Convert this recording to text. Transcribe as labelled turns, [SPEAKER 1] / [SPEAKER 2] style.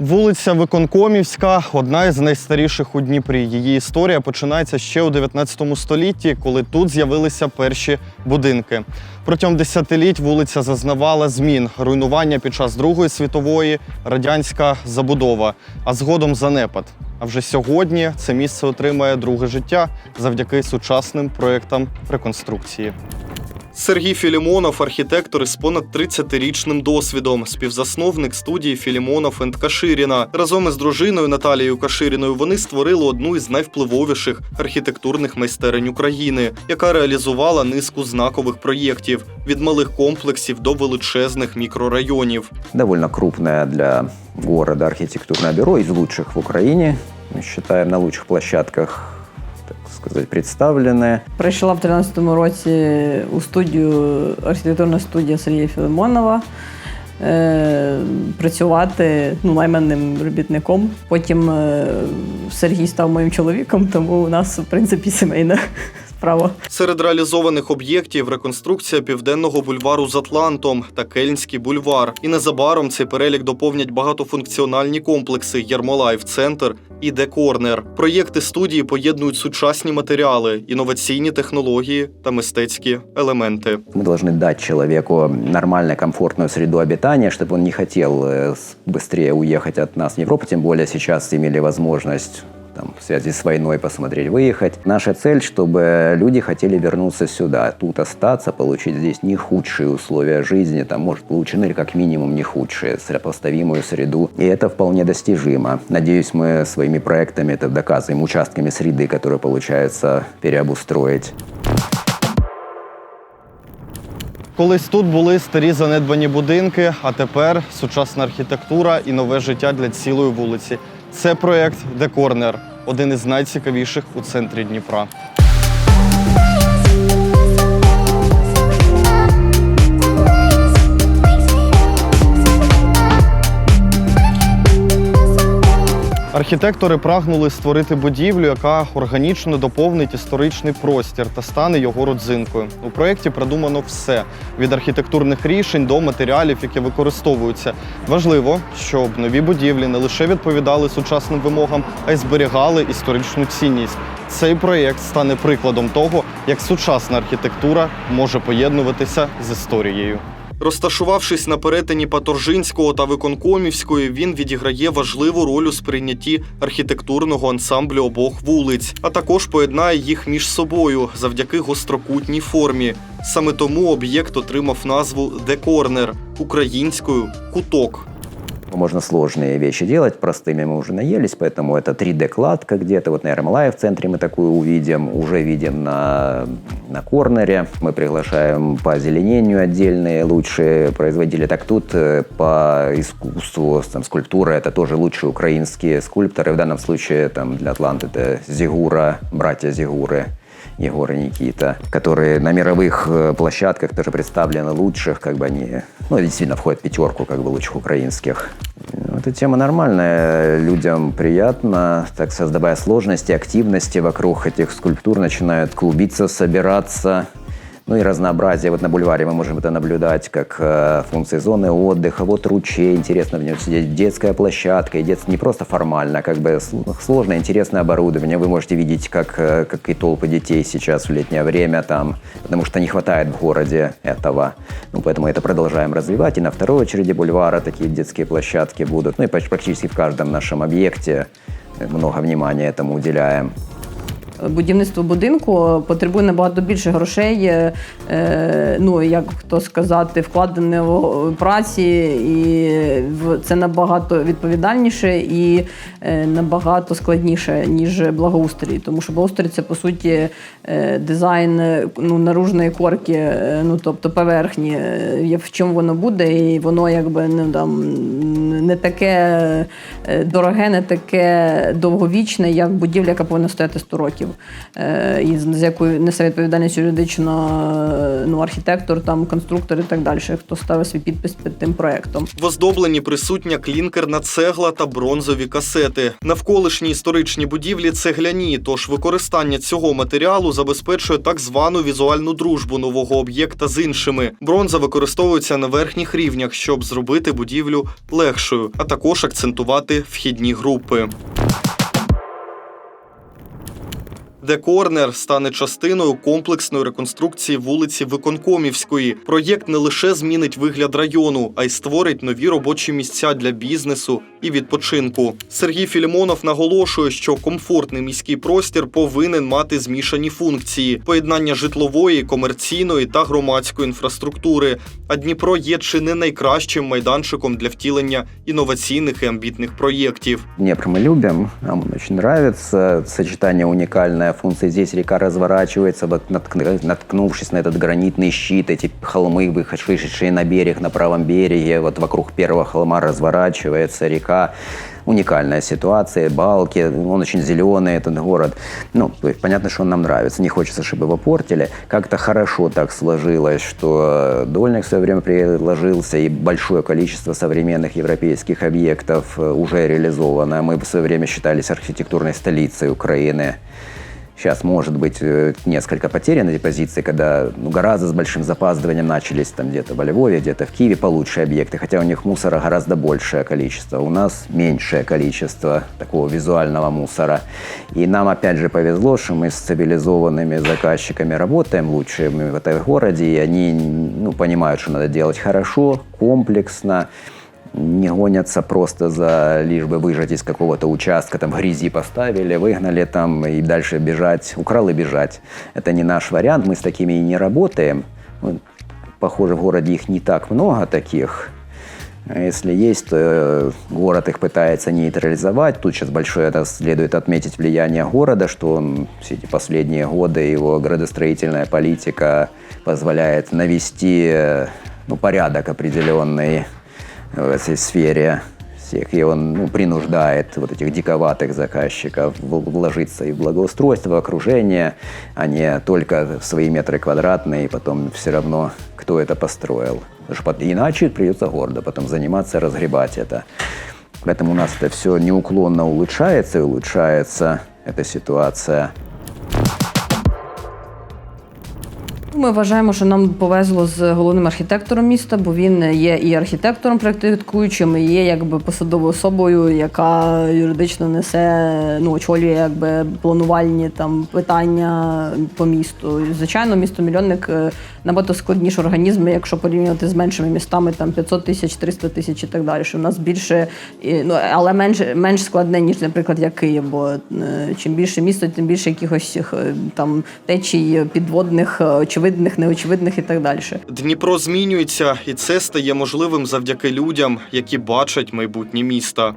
[SPEAKER 1] Вулиця Виконкомівська одна із найстаріших у Дніпрі. Її історія починається ще у 19 столітті, коли тут з'явилися перші будинки. Протягом десятиліть вулиця зазнавала змін, руйнування під час Другої світової, радянська забудова, а згодом занепад. А вже сьогодні це місце отримає друге життя завдяки сучасним проєктам реконструкції. Сергій Філімонов, архітектор із понад 30-річним досвідом, співзасновник студії Філімонов енд Каширіна. Разом із дружиною Наталією Каширіною вони створили одну із найвпливовіших архітектурних майстерень України, яка реалізувала низку знакових проєктів від малих комплексів до величезних мікрорайонів.
[SPEAKER 2] довольно крупное для города архитектурное бюро, из лучших в Украине. Мы считаем, на лучших площадках, сказать, представлены.
[SPEAKER 3] Прийшла в 13-му році у студію архітектурна студія Сергія Філимонова. Е, працювати ну, найманним робітником. Потім е, Сергій став моїм чоловіком, тому у нас, в принципі, сімейна справа.
[SPEAKER 1] Серед реалізованих об'єктів реконструкція південного бульвару з Атлантом та Кельнський бульвар. І незабаром цей перелік доповнять багатофункціональні комплекси Єрмолайф Центр і Декорнер. Проєкти студії поєднують сучасні матеріали, інноваційні технології та мистецькі елементи.
[SPEAKER 2] Мы должны дать человеку нормально комфортную среду обитания, чтобы он не хотел э, с- быстрее уехать от нас в Европу, тем более сейчас имели возможность там, в связи с войной посмотреть, выехать. Наша цель, чтобы люди хотели вернуться сюда, тут остаться, получить здесь не худшие условия жизни, там, может, получены или как минимум не худшие, сопоставимую среду. И это вполне достижимо. Надеюсь, мы своими проектами это доказываем, участками среды, которые получается переобустроить.
[SPEAKER 1] Колись тут були старі занедбані будинки, а тепер сучасна архітектура і нове життя для цілої вулиці. Це проєкт Декорнер, один із найцікавіших у центрі Дніпра. Архітектори прагнули створити будівлю, яка органічно доповнить історичний простір та стане його родзинкою. У проєкті продумано все від архітектурних рішень до матеріалів, які використовуються. Важливо, щоб нові будівлі не лише відповідали сучасним вимогам, а й зберігали історичну цінність. Цей проєкт стане прикладом того, як сучасна архітектура може поєднуватися з історією. Розташувавшись на перетині Паторжинського та Виконкомівської, він відіграє важливу роль у сприйнятті архітектурного ансамблю обох вулиць, а також поєднає їх між собою завдяки гострокутній формі. Саме тому об'єкт отримав назву Декорнер українською куток.
[SPEAKER 2] Можно сложные вещи делать, простыми мы уже наелись, поэтому это 3D-кладка где-то. Вот на Ермолаев в центре мы такую увидим, уже видим на, на корнере. Мы приглашаем по озеленению отдельные лучшие производители. Так тут э, по искусству, там, скульптура, это тоже лучшие украинские скульпторы. В данном случае там, для Атланты это Зигура, братья Зигуры. Егор и Никита, которые на мировых э, площадках тоже представлены лучших, как бы они, ну, действительно входят в пятерку как бы лучших украинских. Ну, Эта тема нормальная, людям приятно, так создавая сложности, активности вокруг этих скульптур начинают клубиться, собираться. Ну и разнообразие. Вот на бульваре мы можем это наблюдать как э, функции зоны отдыха. Вот ручей, интересно в нем сидеть. Детская площадка. И детство не просто формально, а как бы сл- сложное, интересное оборудование. Вы можете видеть, как, э, как и толпы детей сейчас в летнее время там, потому что не хватает в городе этого. Ну, поэтому это продолжаем развивать. И на второй очереди бульвара такие детские площадки будут. Ну и поч- практически в каждом нашем объекте э, много внимания этому уделяем.
[SPEAKER 3] Будівництво будинку потребує набагато більше грошей, е, е, ну як то сказати, вкладеного праці, і це набагато відповідальніше і е, набагато складніше, ніж благоустрій. Тому що благоустрій це по суті дизайн ну, наружної корки, ну тобто поверхні, в чому воно буде, і воно якби ну, там, не таке дороге, не таке довговічне, як будівля, яка повинна стояти 100 років. Е, і з якою несе відповідальність юридично е, ну, архітектор, там, конструктор і так далі, хто ставив свій підпис під тим проектом.
[SPEAKER 1] В оздобленні присутня клінкерна цегла та бронзові касети. Навколишні історичні будівлі цегляні, тож використання цього матеріалу забезпечує так звану візуальну дружбу нового об'єкта з іншими. Бронза використовується на верхніх рівнях, щоб зробити будівлю легшою, а також акцентувати вхідні групи. Де Корнер стане частиною комплексної реконструкції вулиці Виконкомівської. Проєкт не лише змінить вигляд району, а й створить нові робочі місця для бізнесу і відпочинку. Сергій Філімонов наголошує, що комфортний міський простір повинен мати змішані функції: поєднання житлової, комерційної та громадської інфраструктури. А Дніпро є чи не найкращим майданчиком для втілення інноваційних і амбітних проєктів.
[SPEAKER 2] Днепр мы любим, нам он очень нравится. Сочетание уникальная функция. Здесь река разворачивается, вот наткн- наткнувшись на этот гранитный щит, эти холмы, вышедшие на берег, на правом береге, вот вокруг первого холма разворачивается река. Уникальная ситуация, балки, он очень зеленый, этот город. Ну, понятно, что он нам нравится, не хочется, чтобы его портили. Как-то хорошо так сложилось, что Дольник в свое время приложился, и большое количество современных европейских объектов э, уже реализовано. Мы в свое время считались архитектурной столицей Украины. Сейчас, может быть, э, несколько потеряны эти позиции, когда ну, гораздо с большим запаздыванием начались там где-то во Львове, где-то в Киеве получше объекты, хотя у них мусора гораздо большее количество. У нас меньшее количество такого визуального мусора. И нам, опять же, повезло, что мы с цивилизованными заказчиками работаем лучшими в этом городе, и они ну, понимают, что надо делать хорошо, комплексно, не гонятся просто за лишь бы выжать из какого-то участка, там в грязи поставили, выгнали там и дальше бежать, украл и бежать. Это не наш вариант, мы с такими и не работаем. Похоже, в городе их не так много таких. Если есть, то э, город их пытается нейтрализовать. Тут сейчас большое это следует отметить влияние города, что он все эти последние годы, его градостроительная политика позволяет навести э, ну, порядок определенный в этой сфере всех. И он ну, принуждает вот этих диковатых заказчиков вложиться и в благоустройство, окружение, а не только в свои метры квадратные, и потом все равно, кто это построил. Иначе придется гордо потом заниматься, разгребать это. Поэтому у нас это все неуклонно улучшается и улучшается эта ситуация.
[SPEAKER 3] Ми вважаємо, що нам повезло з головним архітектором міста, бо він є і архітектором практикуючим, і є якби посадовою особою, яка юридично несе, ну очолює якби планувальні там питання по місту. Звичайно, місто мільйонник е, набагато складніший організм, якщо порівнювати з меншими містами, там 500 тисяч, 300 тисяч і так далі. Що в нас більше, ну але менш менш складне, ніж, наприклад, як Київ. Бо е, чим більше місто, тим більше якихось е, там течій підводних, е, очевидних, неочевидних і так далі.
[SPEAKER 1] Дніпро змінюється, і це стає можливим завдяки людям, які бачать майбутнє міста.